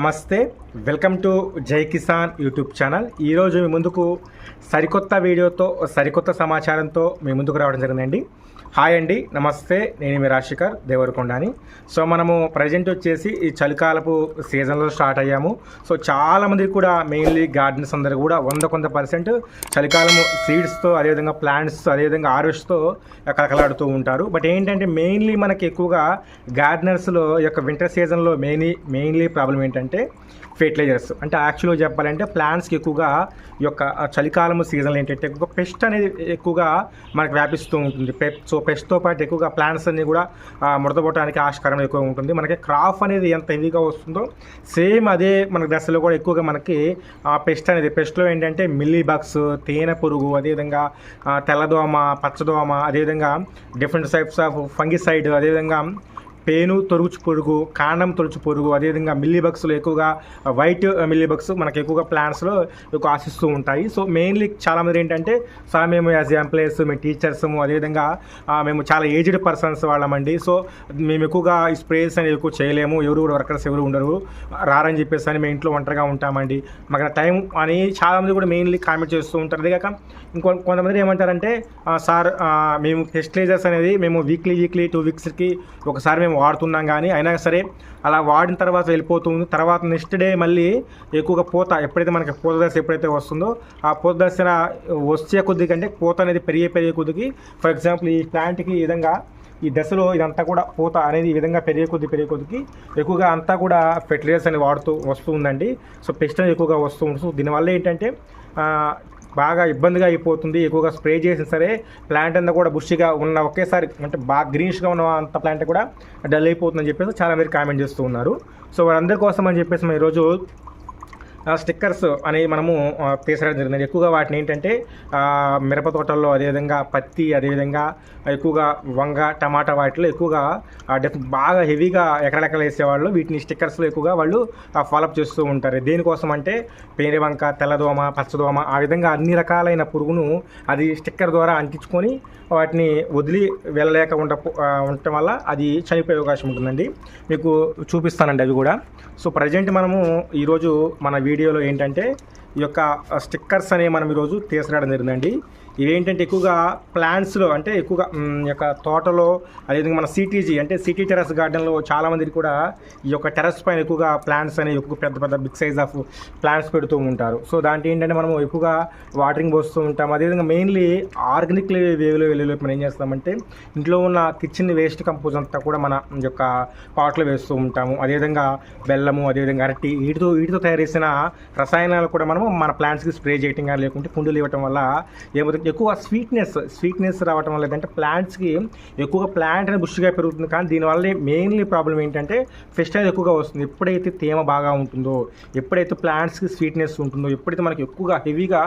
నమస్తే. Welcome to జై Kisan YouTube channel. ఈరోజు మీ ముందుకు సరికొత్త వీడియోతో సరికొత్త సమాచారంతో మీ ముందుకు రావడం జరిగిందండి. హాయ్ అండి. నమస్తే. నేను మీ రాజశేఖర్ దేవరకొండని. సో మనము ప్రజెంట్ వచ్చేసి ఈ చలికాలపు సీజన్లో స్టార్ట్ అయ్యాము. సో చాలామంది కూడా మెయిన్లీ గార్డెన్స్ అందరూ కూడా వంద కొంత పర్సెంట్ చలికాలము సీడ్స్తో అదేవిధంగా ప్లాంట్స్ అదేవిధంగా ఆరుష్తో కలకలాడుతూ ఉంటారు. బట్ ఏంటంటే మెయిన్లీ మనకి ఎక్కువగా గార్డెనర్స్లో యొక్క వింటర్ సీజన్లో మెయిన్లీ మెయిన్లీ ప్రాబ్లం ఏంటంటే ఫెర్టిలైజర్స్ అంటే యాక్చువల్గా చెప్పాలంటే ప్లాంట్స్కి ఎక్కువగా ఈ యొక్క చలికాలం సీజన్లో ఏంటంటే ఎక్కువగా పెస్ట్ అనేది ఎక్కువగా మనకు వ్యాపిస్తూ ఉంటుంది. పె సో పెస్ట్తో పాటు ఎక్కువగా ప్లాంట్స్ అన్ని కూడా ముడతపోవడానికి ఆస్కారం ఎక్కువ ఉంటుంది. మనకి క్రాప్ అనేది ఎంత హెవీగా వస్తుందో సేమ్ అదే మన దశలో కూడా ఎక్కువగా మనకి ఆ పెస్ట్ అనేది పెస్ట్లో ఏంటంటే మిల్లీ బగ్స్ తేనె పురుగు అదేవిధంగా తెల్లదోమ పచ్చదోమ అదేవిధంగా డిఫరెంట్ టైప్స్ ఆఫ్ ఫంగిసైడ్ అదేవిధంగా పేను తొలుచు పురుగు కాండం తొలుచు పురుగు అదేవిధంగా మిల్లీ బగ్స్లో ఎక్కువగా వైట్ మిల్లీ బగ్స్ ఎక్కువగా ప్లాంట్స్లో ఎక్కువ ఆశిస్తూ ఉంటాయి. సో మెయిన్లీ చాలామంది ఏంటంటే సార్ మేము యాజ్ ఎంప్లాయీస్ మేము టీచర్స్ అదేవిధంగా మేము చాలా ఏజ్డ్ పర్సన్స్ వాళ్ళమండి. సో మేము ఎక్కువగా ఈ స్ప్రేస్ అనేది ఎక్కువ చేయలేము. ఎవరు కూడా వర్కర్స్ ఎవరు ఉండరు. రారని చెప్పేసి అని మేము ఇంట్లో ఒంటరిగా ఉంటామండి. మాకు టైం అని చాలామంది కూడా మెయిన్లీ కామెంట్ చేస్తూ ఉంటారు. అదే కాక ఇంకో కొంతమంది ఏమంటారంటే సార్ మేము ఫెస్టిలైజర్స్ అనేది మేము వీక్లీ వీక్లీ టూ వీక్స్కి ఒకసారి మేము వాడుతున్నాం కానీ అయినా సరే అలా వాడిన తర్వాత వెళ్ళిపోతుంది. తర్వాత నెక్స్ట్ డే మళ్ళీ ఎక్కువగా పూత ఎప్పుడైతే మనకి పూత దశ ఎప్పుడైతే వస్తుందో ఆ పూత దశ వచ్చే కొద్ది కంటే పూత అనేది పెరిగే పెరిగే కొద్దికి ఫర్ ఎగ్జాంపుల్ ఈ ప్లాంట్కి ఈ విధంగా ఈ దశలో ఇదంతా కూడా పూత అనేది ఈ విధంగా పెరిగే కొద్ది పెరిగే కొద్దికి ఎక్కువగా అంతా కూడా ఫెర్టిలైజర్స్ అని వాడుతూ వస్తూ ఉందండి సో పెస్ట్ అనేది ఎక్కువగా వస్తూ ఉంటుంది. సో దీనివల్ల ఏంటంటే బాగా ఇబ్బందిగా అయిపోతుంది. ఎక్కువగా స్ప్రే చేసిన సరే ప్లాంట్ అంతా కూడా బుష్గా ఉన్న ఒకేసారి అంటే బాగా గ్రీనిష్గా ఉన్న అంత ప్లాంట్ కూడా డల్ అయిపోతుందని చెప్పేసి చాలా మంది కామెంట్ చేస్తూ ఉన్నారు. సో వారందరి కోసం అని చెప్పేసి మేము ఈరోజు స్టిక్కర్స్ అనేవి మనము ఆ, జరిగింది. ఎక్కువగా వాటిని ఏంటంటే మిరప తోటల్లో అదేవిధంగా పత్తి అదేవిధంగా ఎక్కువగా వంగ టమాటా వాటిలో ఎక్కువగా బాగా హెవీగా ఎకరలెక్కలు వేసేవాళ్ళు. వీటిని స్టిక్కర్స్లో ఎక్కువగా వాళ్ళు ఫాలోఅప్ చేస్తూ ఉంటారు. దేనికోసం అంటే పేరు వంక తెల్లదోమ పచ్చదోమ ఆ విధంగా అన్ని రకాలైన పురుగును అది స్టిక్కర్ ద్వారా అంటించుకొని వాటిని వదిలి వెళ్ళలేక ఉండ ఉండటం వల్ల అది చనిపోయే అవకాశం ఉంటుందండి. మీకు చూపిస్తానండి అవి కూడా. సో ప్రజెంట్ మనము ఈరోజు మన వీడియోలో ఏంటంటే ఈ యొక్క స్టిక్కర్స్ అనేవి మనం ఈరోజు తీసుకురావడం జరిగిందండి. ఇవేంటంటే ఎక్కువగా ప్లాంట్స్లో అంటే ఎక్కువగా యొక్క తోటలో అదేవిధంగా మన సిటీజీ అంటే సిటీ టెరస్ గార్డెన్లో చాలామందికి కూడా ఈ యొక్క టెరస్ పైన ఎక్కువగా ప్లాంట్స్ అనేవి ఎక్కువ పెద్ద పెద్ద బిగ్ సైజ్ ఆఫ్ ప్లాంట్స్ పెడుతూ ఉంటారు. సో దాంట్లో ఏంటంటే మనం ఎక్కువగా వాటరింగ్ పోస్తూ ఉంటాం. అదేవిధంగా మెయిన్లీ ఆర్గానిక్ వేవ్లో వెళ్ళే మనం ఏం చేస్తామంటే ఇంట్లో ఉన్న కిచెన్ వేస్ట్ కంపోజ్ అంతా కూడా మన యొక్క పాట్లో వేస్తూ ఉంటాము. అదేవిధంగా బెల్లము అదేవిధంగా అరటి వీటితో వీటితో తయారు చేసిన రసాయనాలు కూడా మనము మన ప్లాంట్స్కి స్ప్రే చేయటం కానీ లేకుంటే కుండలు ఇవ్వటం వల్ల ఏమవుతుంది? ఎక్కువ స్వీట్నెస్ స్వీట్నెస్ రావటం వల్ల ఏంటంటే ప్లాంట్స్కి ఎక్కువగా ప్లాంట్ అనేది బుష్గా పెరుగుతుంది. కానీ దీనివల్ల మెయిన్లీ ప్రాబ్లం ఏంటంటే ఫెస్ట్ అనేది ఎక్కువగా వస్తుంది. ఎప్పుడైతే తేమ బాగా ఉంటుందో ఎప్పుడైతే ప్లాంట్స్కి స్వీట్నెస్ ఉంటుందో ఎప్పుడైతే మనకి ఎక్కువగా హెవీగా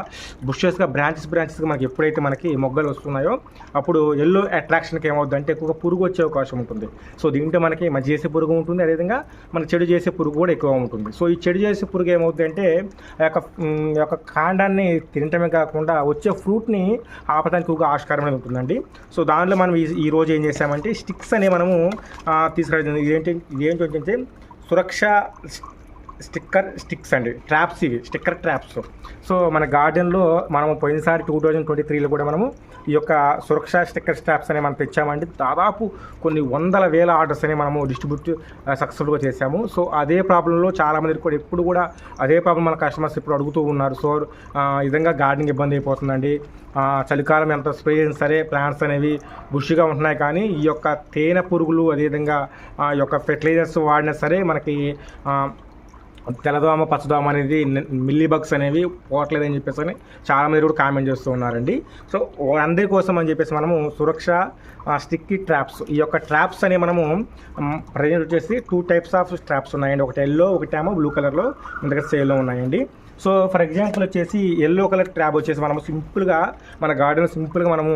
బుషెస్గా బ్రాంచెస్ బ్రాంచెస్గా మనకి ఎప్పుడైతే మనకి మొగ్గలు వస్తున్నాయో అప్పుడు ఎల్లో అట్రాక్షన్కి ఏమవుతుంది అంటే ఎక్కువగా పురుగు వచ్చే అవకాశం ఉంటుంది. సో దీంట్లో మనకి మంచి చేసే పురుగు ఉంటుంది. అదేవిధంగా మన చెడు చేసే పురుగు కూడా ఎక్కువ ఉంటుంది. సో ఈ చెడు చేసే పురుగు ఏమవుతుంది అంటే ఆ యొక్క ఆ యొక్క కాండాన్ని తినటమే కాకుండా వచ్చే ఫ్రూట్ని ఆపడానికి ఎక్కువగా ఆస్కారం అనేది ఉంటుందండి. సో దాంట్లో మనం ఈ రోజు ఏం చేసామంటే స్టిక్స్ అనే మనము ఆ, తీసుకురావడం ఇదేంటి ఇదేంటంటే సురక్ష స్టిక్కర్ స్టిక్స్ అండి. ట్రాప్స్ ఇవి. Sticker traps. సో మన గార్డెన్లో మనము పోయినసారి టూ థౌజండ్ ట్వంటీ త్రీలో కూడా మనము ఈ యొక్క సురక్ష స్టిక్కర్ స్టాప్స్ అనేవి మనం తెచ్చామండి. దాదాపు కొన్ని వందల వేల ఆర్డర్స్ అనేవి మనము డిస్ట్రిబ్యూట్ సక్సెస్ఫుల్గా చేశాము. సో అదే ప్రాబ్లంలో చాలామంది కూడా ఎప్పుడు కూడా అదే ప్రాబ్లం మన కస్టమర్స్ ఇప్పుడు అడుగుతూ ఉన్నారు. సో విధంగా గార్డెనింగ్ ఇబ్బంది అయిపోతుందండి. చలికాలం ఎంత స్ప్రే చేసినా సరే ప్లాంట్స్ అనేవి బుషిగా ఉంటున్నాయి. కానీ ఈ యొక్క తేనె పురుగులు అదేవిధంగా ఆ, ఈ యొక్క ఫెర్టిలైజర్స్ వాడినా సరే మనకి తెల్లదోమ పచ్చదోమ అనేది మిల్లీ బగ్స్ అనేవి పోవట్లేదని చెప్పేసి అని చాలా మంది కూడా కామెంట్ చేస్తూ ఉన్నారండి. సో అందరి కోసం అని చెప్పేసి మనము సురక్ష స్టిక్కీ ట్రాప్స్ ఈ యొక్క ట్రాప్స్ అనేవి మనము ప్రజెంట్ వచ్చేసి టూ టైప్స్ ఆఫ్ ట్రాప్స్ ఉన్నాయండి. ఒకటి ఎల్లో ఒకటేమో బ్లూ కలర్లో మన దగ్గర సేల్లో ఉన్నాయండి. సో ఫర్ ఎగ్జాంపుల్ వచ్చేసి ఎల్లో కలర్ ట్యాబ్ వచ్చేసి మనం సింపుల్గా మన గార్డెన్ సింపుల్గా మనము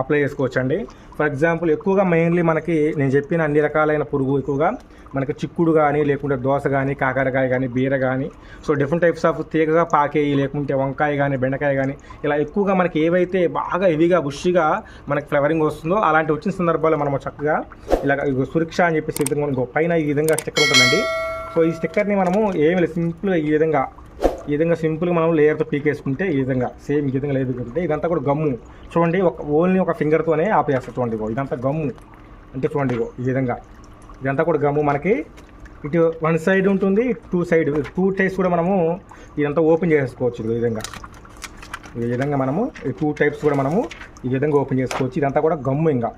అప్లై చేసుకోవచ్చండి. ఫర్ ఎగ్జాంపుల్ ఎక్కువగా మెయిన్లీ మనకి నేను చెప్పిన అన్ని రకాలైన పురుగు ఎక్కువగా మనకి చిక్కుడు కానీ లేకుంటే దోస కానీ కాకరకాయ కానీ బీర కానీ సో డిఫరెంట్ టైప్స్ ఆఫ్ తీగగా పాకేయి లేకుంటే వంకాయ కానీ బెండకాయ కానీ ఇలా ఎక్కువగా మనకి ఏవైతే బాగా హెవీగా బుష్గా మనకి ఫ్లవరింగ్ వస్తుందో అలాంటి వచ్చిన సందర్భాల్లో మనం చక్కగా ఇలా సురక్ష అని చెప్పేసి మనకు పైన ఈ విధంగా స్టిక్కర్ ఉంటుందండి. సో సో ఈ స్టిక్కర్ని మనము ఏమి లేదు సింపుల్గా ఈ విధంగా ఈ విధంగా సింపుల్గా మనం లేయర్తో పీకేసుకుంటే ఈ విధంగా సేమ్ ఈ విధంగా లేయర్ పీకేసుకుంటే ఇదంతా కూడా గమ్ము. చూడండి ఒక ఓన్లీ ఒక ఫింగర్తోనే ఆపేస్తారు చూడండి ఇగో ఇదంతా గమ్ము. అంటే చూడండి ఇగో ఈ విధంగా. ఇదంతా కూడా గమ్ము మనకి. ఇటు వన్ సైడ్ ఉంటుంది టూ సైడ్. టూ టైప్స్ కూడా మనము ఇదంతా ఓపెన్ చేసుకోవచ్చు ఈ విధంగా. ఈ విధంగా మనము ఈ టూ టైప్స్ కూడా మనము ఈ విధంగా ఓపెన్ చేసుకోవచ్చు. ఇదంతా కూడా గమ్ము ఇంకా.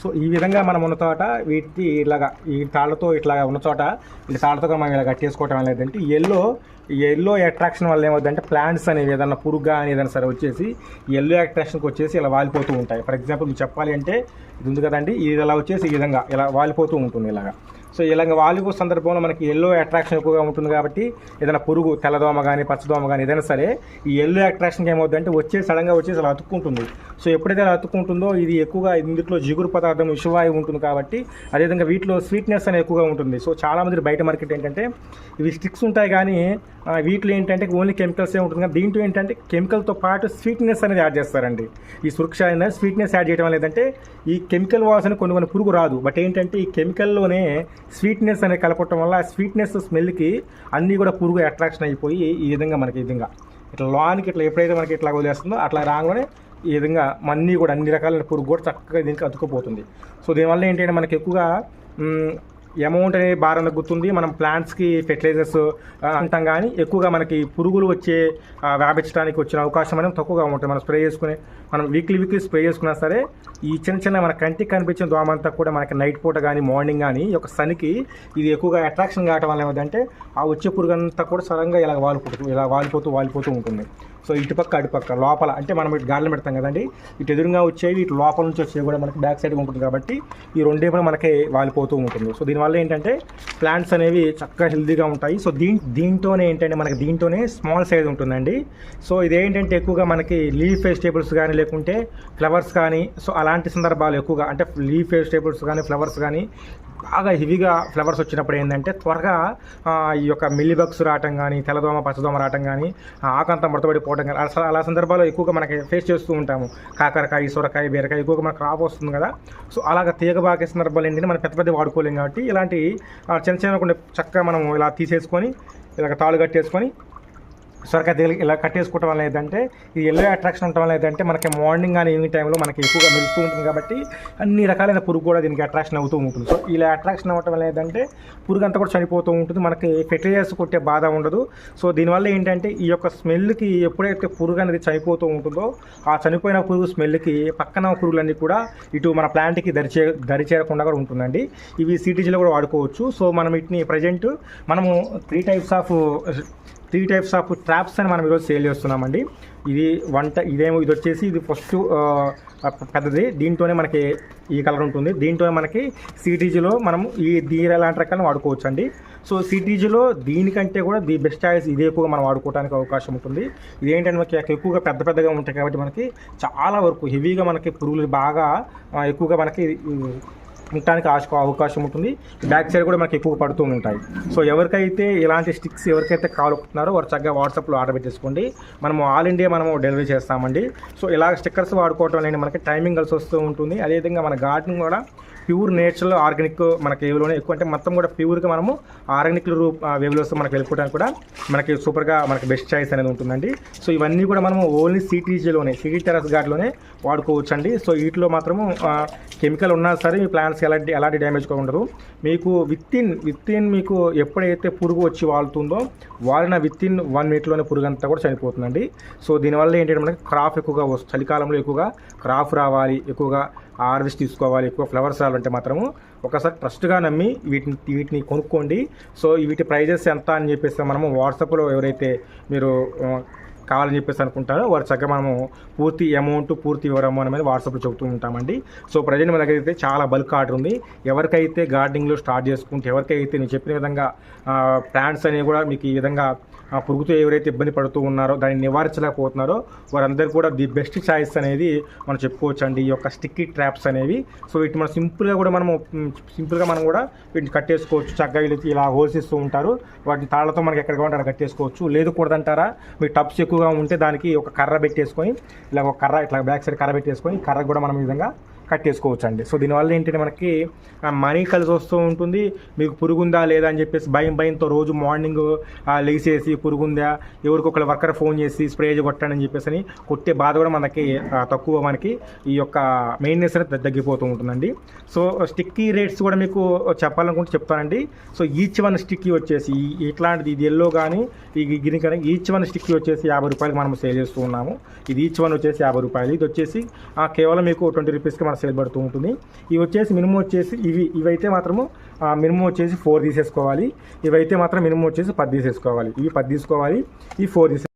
సో ఈ విధంగా మనం ఉన్న చోట వీటి ఇలాగా ఈ తాళ్ళతో ఇట్లా ఉన్న చోట ఈ తాళ్ళతో మనం ఇలా కట్టేసుకోవటం వల్ల ఏంటంటే ఈ ఎల్లో ఎల్లో అట్రాక్షన్ వల్ల ఏమవుతుందంటే ప్లాంట్స్ అనేవి ఏదైనా పురుగ్గా అని ఏదైనా సరే వచ్చేసి ఎల్లో అట్రాక్షన్కి వచ్చేసి ఇలా వాలిపోతూ ఉంటాయి. ఫర్ ఎగ్జాంపుల్ మీకు చెప్పాలి అంటే ఇది ఉంది కదండి ఇది ఇలా వచ్చేసి ఈ విధంగా ఇలా వాలిపోతూ ఉంటుంది ఇలాగా. సో ఇలాగ వాలిబు సందర్భంలో మనకి ఎల్లో అట్రాక్షన్ ఎక్కువగా ఉంటుంది కాబట్టి ఏదైనా పురుగు తెల్లదోమ కానీ పచ్చదోమ కానీ ఏదైనా సరే ఈ ఎల్లో అట్రాక్షన్కి ఏమవుతుందంటే వచ్చే సడన్గా వచ్చేసి అలా అతుక్కుంటుంది. సో ఎప్పుడైతే అలా అతుక్కుంటుందో ఇది ఎక్కువగా ఇందులో జిగురు పదార్థం విషవాయువు ఉంటుంది కాబట్టి అదేవిధంగా వీటిలో స్వీట్నెస్ అనేది ఎక్కువగా ఉంటుంది. సో చాలామంది బయట మార్కెట్ ఏంటంటే ఇవి స్టిక్స్ ఉంటాయి కానీ వీటిలో ఏంటంటే ఓన్లీ కెమికల్సే ఉంటుంది. కానీ దీంట్లో ఏంటంటే కెమికల్తో పాటు స్వీట్నెస్ అనేది యాడ్ చేస్తారండి. ఈ సురక్ష అనేది స్వీట్నెస్ యాడ్ చేయడం వల్ల ఏంటంటే ఈ కెమికల్ వాసన కొన్ని కొన్ని పురుగు రాదు. బట్ ఏంటంటే ఈ కెమికల్లోనే స్వీట్నెస్ అనేది కలపటం వల్ల స్వీట్నెస్ స్మెల్కి అన్నీ కూడా పురుగు అట్రాక్షన్ అయిపోయి ఈ విధంగా మనకి ఈ విధంగా ఇట్లా లోనికి ఇట్లా ఎప్పుడైతే మనకి ఇట్లా వదిలేస్తుందో అట్లా రాగానే ఈ విధంగా అన్నీ కూడా అన్ని రకాలైన పురుగు కూడా చక్కగా దీనికి అతుక్కుపోతుంది. సో దీనివల్ల ఏంటంటే మనకి ఎక్కువగా అమౌంట్ అనేది భారం తగ్గుతుంది మనం ప్లాంట్స్కి ఫెర్టిలైజర్స్ అంటాం కానీ ఎక్కువగా మనకి పురుగులు వచ్చే వ్యాపించడానికి వచ్చిన అవకాశం అనేది తక్కువగా ఉంటుంది. మనం స్ప్రే చేసుకుని మనం వీక్లీ వీక్లీ స్ప్రే చేసుకున్నా సరే ఈ చిన్న చిన్న మన కంటికి కనిపించిన దోమ అంతా కూడా మనకి నైట్ పూట కానీ మార్నింగ్ కానీ ఈ యొక్క ఇది ఎక్కువగా అట్రాక్షన్ కావటం వల్ల ఏమిటంటే ఆ వచ్చే పురుగు అంతా కూడా సడన్గా ఇలా వాలిపోతూ ఇలా వాలిపోతూ వాలిపోతూ ఉంటుంది. సో ఇటుపక్క అటుపక్క లోపల. అంటే మనం ఇటు గాలిలో పెడతాం కదండి. ఇటు ఎదురుగా వచ్చేవి ఇటు లోపల నుంచి వచ్చేవి కూడా మనకి బ్యాక్ సైడ్ ఉంటుంది కాబట్టి ఈ రెండే కూడా మనకి వాలిపోతూ ఉంటుంది. సో దీనివల్ల ఏంటంటే ప్లాంట్స్ అనేవి చక్కగా హెల్దీగా ఉంటాయి. సో దీని దీంతోనే ఏంటంటే మనకి దీంతోనే స్మాల్ సైజ్ ఉంటుందండి. సో ఇదేంటంటే ఎక్కువగా మనకి లీఫ్ వెజిటేబుల్స్ కానీ లేకుంటే ఫ్లవర్స్ కానీ సో అలాంటి సందర్భాలు ఎక్కువగా అంటే లీఫ్ వెజిటేబుల్స్ కానీ ఫ్లవర్స్ కానీ బాగా హెవీగా ఫ్లవర్స్ వచ్చినప్పుడు ఏంటంటే త్వరగా ఈ యొక్క మిల్లీబగ్స్ రావటం కానీ తెల్లదోమ పచ్చదోమ రావటం కానీ ఆ ఆకంతా ముడతపడిపోవటం కానీ అలా అలా సందర్భాల్లో ఎక్కువగా మనకి ఫేస్ చేస్తూ ఉంటాము. కాకరకాయ సొరకాయ బీరకాయ ఎక్కువగా మనకు క్రాప్ వస్తుంది కదా. సో అలాగ తీగ బాగే సందర్భాలు ఏంటంటే మనం పెద్ద పెద్ద వాడుకోలేం కాబట్టి ఇలాంటి చిన్న చిన్న కొన్ని చక్కగా మనం ఇలా తీసేసుకొని ఇలాగ తాళ్ళు కట్టేసుకొని సొరకాయ తీగలు ఇలా కట్టేసుకోవటం వల్ల ఏంటంటే ఈ ఎల్లో అట్రాక్షన్ ఉండటం వల్ల ఏంటంటే మనకి మార్నింగ్ కానీ ఈవినింగ్ టైంలో మనకి ఎక్కువగా మెరుస్తూ ఉంటుంది కాబట్టి అన్ని రకాలైన పురుగు కూడా దీనికి అట్రాక్షన్ అవుతూ ఉంటుంది. సో ఇలా అట్రాక్షన్ అవ్వటం వల్ల ఏంటంటే పురుగు అంతా కూడా చనిపోతూ ఉంటుంది. మనకి ఫెర్టిలైజర్స్ కొట్టే బాధ ఉండదు. సో దీనివల్ల ఏంటంటే ఈ యొక్క స్మెల్కి ఎప్పుడైతే పురుగు అనేది చనిపోతూ ఉంటుందో ఆ చనిపోయిన పురుగు స్మెల్కి పక్కన పురుగులన్నీ కూడా ఇటు మన ప్లాంట్కి దరిచే దరి చేరకుండా కూడా ఉంటుందండి. ఇవి సిటీజీలో కూడా వాడుకోవచ్చు. సో మనం వీటిని ప్రజెంట్ మనము three types of three types of traps అని మనం ఈరోజు సేల్ చేస్తున్నామండి. ఇది వంట ఇదేమో ఇది వచ్చేసి ఇది ఫస్ట్ పెద్దది. దీంట్లోనే మనకి ఈ కలర్ ఉంటుంది. దీంతోనే మనకి సిటీజీలో మనం ఈ దీని ఎలాంటి రకాలను వాడుకోవచ్చు అండి సో సిటీజీలో దీనికంటే కూడా ది బెస్ట్ చాయిస్ ఇదే ఎక్కువగా మనం వాడుకోవడానికి అవకాశం ఉంటుంది. ఇది ఏంటంటే మనకి ఎక్కువగా పెద్ద పెద్దగా ఉంటాయి కాబట్టి మనకి చాలా వరకు హెవీగా మనకి పురుగులు బాగా ఎక్కువగా మనకి ఉండటానికి ఆశ అవకాశం ఉంటుంది. బ్యాక్ సైడ్ కూడా మనకి ఎక్కువ పడుతూ ఉంటాయి. సో ఎవరికైతే ఇలాంటి స్టిక్స్ ఎవరికైతే కావాలనుకుంటున్నారో వారు చక్కగా వాట్సాప్లో ఆర్డర్ పెట్టేసుకోండి. మనము ఆల్ ఇండియా మనము డెలివరీ చేస్తామండి. సో ఇలా స్టిక్కర్స్ వాడుకోవటం అనేది మనకి టైమింగ్ కలిసి వస్తూ ఉంటుంది. అదేవిధంగా మన గార్డెనింగ్ కూడా ప్యూర్ నేచురల్ ఆర్గానిక్ మనకి వేవ్లోనే ఎక్కువ అంటే మొత్తం కూడా ప్యూర్గా మనము ఆర్గానిక్ రూప్ వేవ్లో మనకి వెళ్ళిపోవడానికి కూడా మనకి సూపర్గా మనకి బెస్ట్ చాయిస్ అనేది ఉంటుందండి. సో ఇవన్నీ కూడా మనము ఓన్లీ సిటీజీలోనే సిటీ టెరస్ గార్డ్లోనే వాడుకోవచ్చు అండి సో వీటిలో మాత్రము కెమికల్ ఉన్నా సరే మీ ప్లాంట్స్ ఎలాంటి ఎలాంటి డ్యామేజ్ ఉండదు. మీకు విత్ఇన్ విత్ఇన్ విత్ ఇన్ మీకు ఎప్పుడైతే పురుగు వచ్చి వాళ్తుందో వాలిన విత్ఇన్ వన్ మినిట్లోనే పురుగు అంతా కూడా చనిపోతుందండి. సో దీనివల్ల ఏంటంటే మనకి క్రాప్ ఎక్కువగా వస్తుంది చలికాలంలో ఎక్కువగా క్రాప్ రావాలి ఎక్కువగా హార్వెస్ట్ తీసుకోవాలి ఎక్కువ ఫ్లవర్స్ రావాలంటే మాత్రము ఒకసారి ట్రస్ట్గా నమ్మి వీటిని వీటిని కొనుక్కోండి. సో వీటి ప్రైజెస్ ఎంత అని చెప్పేసి మనము వాట్సాప్లో ఎవరైతే మీరు కావాలని చెప్పేసి అనుకుంటారో వారు చక్కగా మనము పూర్తి అమౌంట్ పూర్తి వివరము అనేది వాట్సాప్లో చెబుతూ ఉంటామండి. సో ప్రజెంట్ మన దగ్గర అయితే చాలా బల్క్ ఆర్డర్ ఉంది. ఎవరికైతే గార్డెనింగ్లో స్టార్ట్ చేసుకుంటే ఎవరికైతే నేను చెప్పిన విధంగా ప్లాంట్స్ అనేవి కూడా మీకు ఈ విధంగా ఆ పురుగుతో ఎవరైతే ఇబ్బంది పడుతూ ఉన్నారో దాన్ని నివారించలేకపోతున్నారో వారందరూ కూడా ది బెస్ట్ చాయిస్ అనేది మనం చెప్పుకోవచ్చు అండి ఈ యొక్క స్టిక్కీ ట్రాప్స్ అనేవి. సో వీటిని మనం సింపుల్గా కూడా మనము సింపుల్గా మనం కూడా వీటిని కట్టేసుకోవచ్చు. చక్కగా వీళ్ళకి ఇలా హోల్స్ ఇస్తూ ఉంటారు. వాటి తాళ్ళతో మనకి ఎక్కడ కావాలంటే అక్కడ కట్టేసుకోవచ్చు. లేదు కూడదంటారా? మీ టబ్స్ ఎక్కువగా ఉంటే దానికి ఒక కర్ర పెట్టేసుకొని ఇలా ఒక కర్ర ఇట్లా బ్యాక్ సైడ్ కర్ర పెట్టేసుకొని కర్ర కూడా మనం ఈ విధంగా కట్టేసుకోవచ్చు అండి సో దీనివల్ల ఏంటంటే మనకి మనీ కలిసి వస్తూ ఉంటుంది. మీకు పురుగుందా లేదా అని చెప్పేసి భయం భయంతో రోజు మార్నింగ్ లేచేసి పురుగుందా ఎవరికి వర్కర్ ఫోన్ చేసి స్ప్రే కొట్టండి అని చెప్పేసి అని కొట్టే బాధ కూడా మనకి తక్కువ మనకి ఈ యొక్క మెయింటెనెన్స్ అనేది తగ్గిపోతూ ఉంటుందండి. సో స్టిక్కీ రేట్స్ కూడా మీకు చెప్పాలనుకుంటే చెప్తానండి. సో ఈచ్ వన్ స్టిక్కీ వచ్చేసి ఇట్లాంటిది ఇది ఎల్లో కానీ ఈ గ్రీన్ కానీ ఈచ్ వన్ స్టిక్కీ వచ్చేసి యాభై రూపాయలకి మనం సేల్ చేస్తూ ఉన్నాము. ఇది ఈచ్ వన్ వచ్చేసి యాభై రూపాయలు. ఇది వచ్చేసి కేవలం మీకు ట్వంటీ రూపీస్కి మనం సేల్ పడుతూ ఉంటుంది. ఇవి వచ్చేసి మినిమం వచ్చేసి ఇవి ఇవైతే మాత్రము మినిమం వచ్చేసి ఫోర్ తీసేసుకోవాలి. ఇవైతే మాత్రం మినిమం వచ్చేసి పది తీసేసుకోవాలి. ఇవి పది తీసుకోవాలి. ఈ ఫోర్ తీసే